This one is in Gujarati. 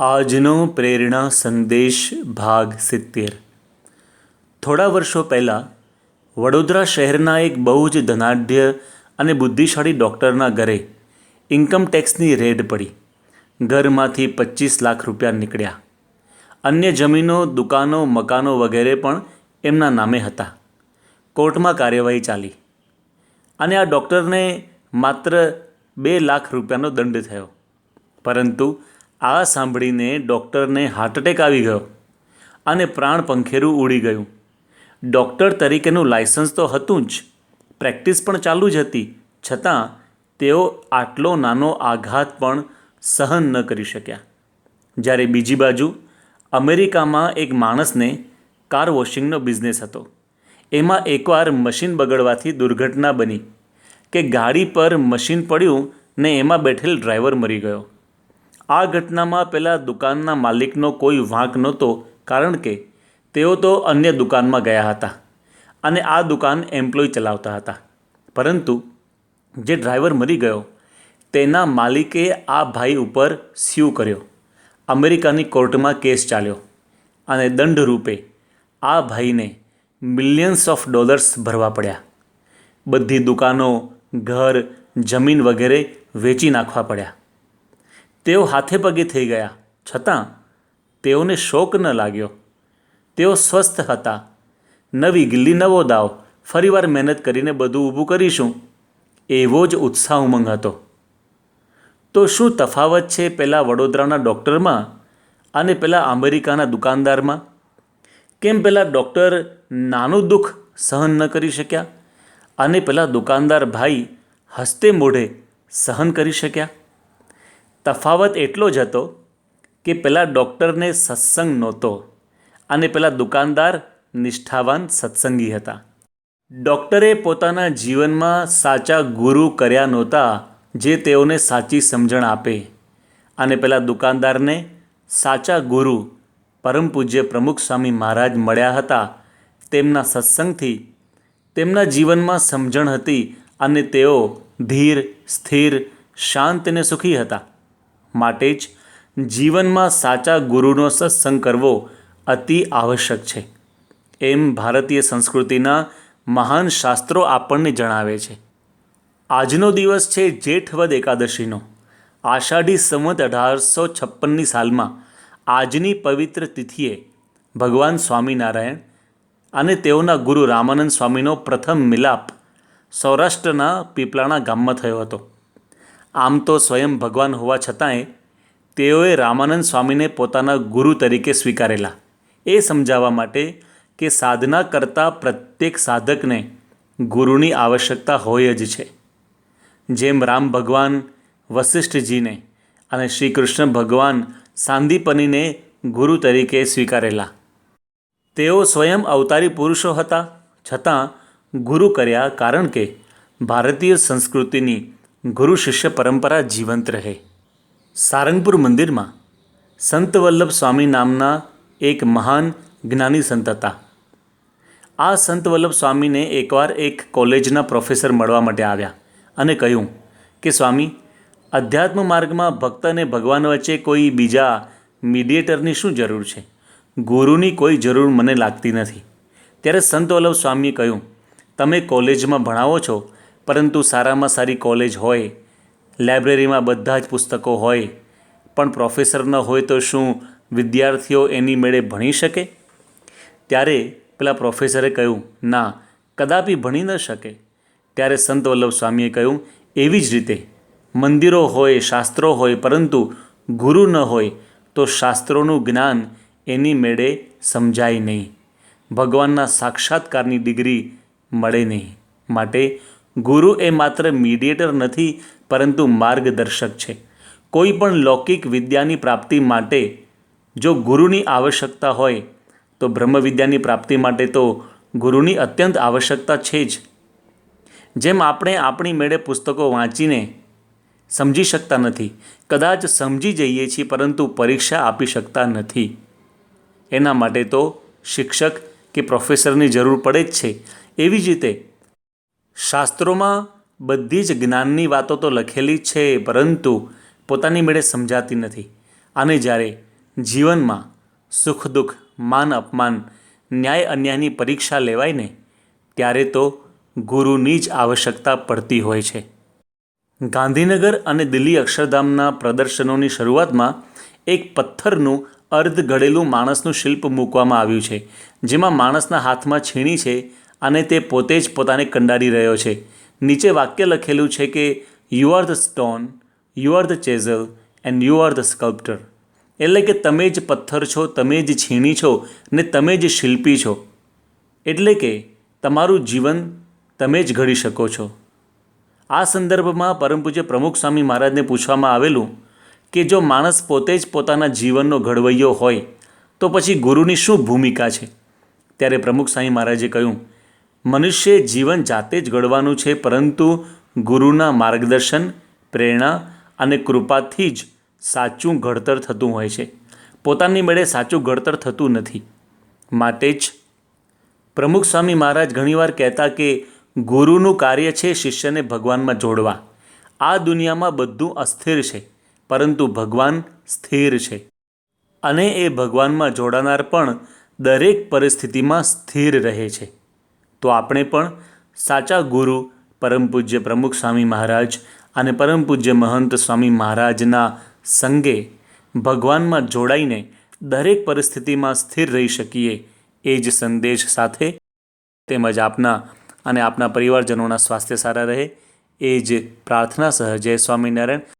આજનો પ્રેરણા સંદેશ ભાગ સિત્તેર. થોડા વર્ષો પહેલાં, વડોદરા શહેરના એક બહુ જ ધનાઢ્ય અને બુદ્ધિશાળી ડૉક્ટરના ઘરે ઇન્કમ ટેક્સની રેડ પડી. ઘરમાંથી પચીસ લાખ રૂપિયા નીકળ્યા. અન્ય જમીનો, દુકાનો, મકાનો વગેરે પણ એમના નામે હતા. કોર્ટમાં કાર્યવાહી ચાલી. અને આ ડૉક્ટરને માત્ર બે લાખ રૂપિયાનો દંડ થયો. પરંતુ આ સાંભળીને ડૉક્ટરને હાર્ટ એટેક આવી ગયો અને પ્રાણ પંખેરું ઉડી ગયું. ડૉક્ટર તરીકેનું લાયસન્સ તો હતું જ પ્રેક્ટિસ પણ ચાલુ જ હતી. છતાં, તેઓ આટલો નાનો આઘાત પણ સહન ન કરી શક્યા. જ્યારે બીજી બાજુ, અમેરિકામાં એક માણસને કાર વોશિંગનો બિઝનેસ હતો. એમાં એકવાર મશીન બગડવાથી દુર્ઘટના બની કે ગાડી પર મશીન પડ્યું ને એમાં બેઠેલ ડ્રાઈવર મરી ગયો. આ ઘટનામાં પેલા દુકાનના માલિકનો કોઈ વાંક નહોતો, કારણ કે તેઓ તો અન્ય દુકાનમાં ગયા હતા અને આ દુકાન એમ્પ્લોય ચલાવતા હતા. પરંતુ જે ડ્રાઈવર મરી ગયો, તેના માલિકે આ ભાઈ ઉપર સ્યુ કર્યો. અમેરિકાની કોર્ટમાં કેસ ચાલ્યો અને દંડ રૂપે આ ભાઈને મિલિયન્સ ઓફ ડોલર્સ ભરવા પડ્યા. બધી દુકાનો, ઘર, જમીન વગેરે વેચી નાખવા પડ્યા. તેઓ હાથે પગે થઈ ગયા. છતાં તેઓને શોક ન લાગ્યો. તેઓ સ્વસ્થ હતા. નવી ગિલ્લી નવો દાવ. ફરીવાર મહેનત કરીને બધું ઊભું કરીશું. એવો જ ઉત્સાહ ઉમંગ હતો. તો શું તફાવત છે પેલા વડોદરાના ડૉક્ટરમાં અને પેલા અમેરિકાના દુકાનદારમાં? કેમ પેલા ડૉક્ટર નાનું દુઃખ સહન ન કરી શક્યા? અને પેલા દુકાનદાર ભાઈ હસતે મોઢે સહન કરી શક્યા? તફાવત એટલો જ હતો કે પેલા ડૉક્ટરને સત્સંગ નહોતો અને પેલા દુકાનદાર નિષ્ઠાવાન સત્સંગી હતા. ડૉક્ટરે પોતાના જીવનમાં સાચા ગુરુ કર્યા નહોતા જે તેઓને સાચી સમજણ આપે અને પેલા દુકાનદારને સાચા ગુરુ પરમ પૂજ્ય પ્રમુખ સ્વામી મહારાજ મળ્યા હતા. તેમના સત્સંગથી તેમના જીવનમાં સમજણ હતી અને તેઓ ધીર, સ્થિર, શાંત અને સુખી હતા. માટે જ જીવનમાં સાચા ગુરુનો સત્સંગ કરવો અતિ આવશ્યક છે. એમ ભારતીય સંસ્કૃતિના મહાન શાસ્ત્રો આપણને જણાવે છે. આજનો દિવસ છે જેઠવદ એકાદશીનો. આષાઢી સંવત અઢારસો છપ્પનની સાલમાં આજની પવિત્ર તિથિએ ભગવાન સ્વામિનારાયણ અને તેઓના ગુરુ રામાનંદ સ્વામીનો પ્રથમ મિલાપ સૌરાષ્ટ્રના પીપળાણા ગામમાં થયો હતો. આમ તો સ્વયં ભગવાન હોવા છતાંય તેઓએ રામાનંદ સ્વામીને પોતાના ગુરુ તરીકે સ્વીકારેલા. એ સમજાવવા માટે કે સાધના કરતા પ્રત્યેક સાધકને ગુરુની આવશ્યકતા હોય જ છે. જેમ રામ ભગવાન વશિષ્ઠજીને અને શ્રી કૃષ્ણ ભગવાન સાંદીપનીને ગુરુ તરીકે સ્વીકારેલા. તેઓ સ્વયં અવતારી પુરુષો હતા, છતાં ગુરુ કર્યા કારણ કે ભારતીય સંસ્કૃતિની ગુરુ શિષ્ય પરંપરા જીવંત રહે. સારંગપુર મંદિરમાં સંત વલ્લભ સ્વામી નામના એક મહાન જ્ઞાની સંત હતા. આ સંત વલ્લભ સ્વામીને એકવાર એક કોલેજના પ્રોફેસર મળવા માટે આવ્યા અને કહ્યું કે, સ્વામી, અધ્યાત્મ માર્ગમાં ભક્ત અને ભગવાન વચ્ચે કોઈ બીજા મીડિયેટરની શું જરૂર છે? ગુરુની કોઈ જરૂર મને લાગતી નથી. ત્યારે સંત વલ્લભ સ્વામીએ કહ્યું, તમે કોલેજમાં ભણાવો છો પરંતુ સારામાં સારી કોલેજ હોય, લાઇબ્રેરીમાં બધા જ પુસ્તકો હોય, પણ પ્રોફેસર ન હોય તો શું વિદ્યાર્થીઓ એની મેળે ભણી શકે? ત્યારે પેલા પ્રોફેસરે કહ્યું, ના, કદાપી ભણી ન શકે. ત્યારે સંત વલ્લભ સ્વામીએ કહ્યું, એવી જ રીતે, મંદિરો હોય, શાસ્ત્રો હોય, પરંતુ ગુરુ ન હોય તો શાસ્ત્રોનું જ્ઞાન એની મેળે સમજાય નહીં. ભગવાનના સાક્ષાત્કારની ડિગ્રી મળે નહીં. માટે ગુરુ એ માત્ર મીડિયેટર નથી, પરંતુ માર્ગદર્શક છે. કોઈ પણ લૌકિક વિદ્યાની પ્રાપ્તિ માટે જો ગુરુની આવશ્યકતા હોય, તો બ્રહ્મ વિદ્યાની પ્રાપ્તિ માટે તો ગુરુની અત્યંત આવશ્યકતા છે જ. જેમ આપણે આપણી મેળે પુસ્તકો વાંચીને સમજી શકતા નથી, કદાચ સમજી જઈએ છીએ, પરંતુ પરીક્ષા આપી શકતા નથી. એના માટે તો શિક્ષક કે પ્રોફેસરની જરૂર પડે જ છે. એવી જ રીતે શાસ્ત્રોમાં બધી જ જ્ઞાનની વાતો તો લખેલી છે, પરંતુ પોતાની મેળે સમજાતી નથી. અને જ્યારે જીવનમાં સુખ, દુઃખ, માન, અપમાન, ન્યાય, અન્યાયની પરીક્ષા લેવાય ને, ત્યારે તો ગુરુની જ આવશ્યકતા પડતી હોય છે. ગાંધીનગર અને દિલ્હી અક્ષરધામના પ્રદર્શનોની શરૂઆતમાં એક પથ્થરનું અર્ધ ઘડેલું માણસનું શિલ્પ મૂકવામાં આવ્યું છે, જેમાં માણસના હાથમાં છીણી છે અને તે પોતે જ પોતાને કંડારી રહ્યો છે. નીચે વાક્ય લખેલું છે કે you are the stone you are the chisel and you are the sculptor એટલે કે, તમે જ પથ્થર છો, તમે જ છીણી છો, ને તમે જ શિલ્પી છો. એટલે કે, તમારું જીવન તમે જ ઘડી શકો છો. આ સંદર્ભમાં પરમ પ્રમુખ સ્વામી મહારાજને પૂછવામાં આવેલું કે, જો માણસ પોતે જ પોતાના જીવનનો ઘડવૈયો હોય, તો પછી ગુરુની શું ભૂમિકા છે? ત્યારે પ્રમુખ સ્વામી મહારાજે કહ્યું મનુષ્ય જીવન જાતે જ ઘડવાનું છે, પરંતુ ગુરુના માર્ગદર્શન, પ્રેરણા અને કૃપાથી જ સાચું ઘડતર થતું હોય છે. પોતાની મેળે સાચું ઘડતર થતું નથી. માટે જ પ્રમુખ સ્વામી મહારાજ ઘણીવાર કહેતા કે ગુરુનું કાર્ય છે શિષ્યને ભગવાનમાં જોડવા. આ દુનિયામાં બધું અસ્થિર છે, પરંતુ ભગવાન સ્થિર છે. અને એ ભગવાનમાં જોડાનાર પણ દરેક પરિસ્થિતિમાં સ્થિર રહે છે. તો આપણે પણ સાચા ગુરુ, પરમ પૂજ્ય પ્રમુખ સ્વામી મહારાજ અને પરમ પૂજ્ય મહંત સ્વામી મહારાજના સંગે ભગવાનમાં જોડાઈને દરેક પરિસ્થિતિમાં સ્થિર રહી શકીએ એ જ સંદેશ સાથે તેમજ આપના અને આપના પરિવારજનોના સ્વાસ્થ્ય સારા રહે એ જ પ્રાર્થના સહ જય સ્વામિનારાયણ.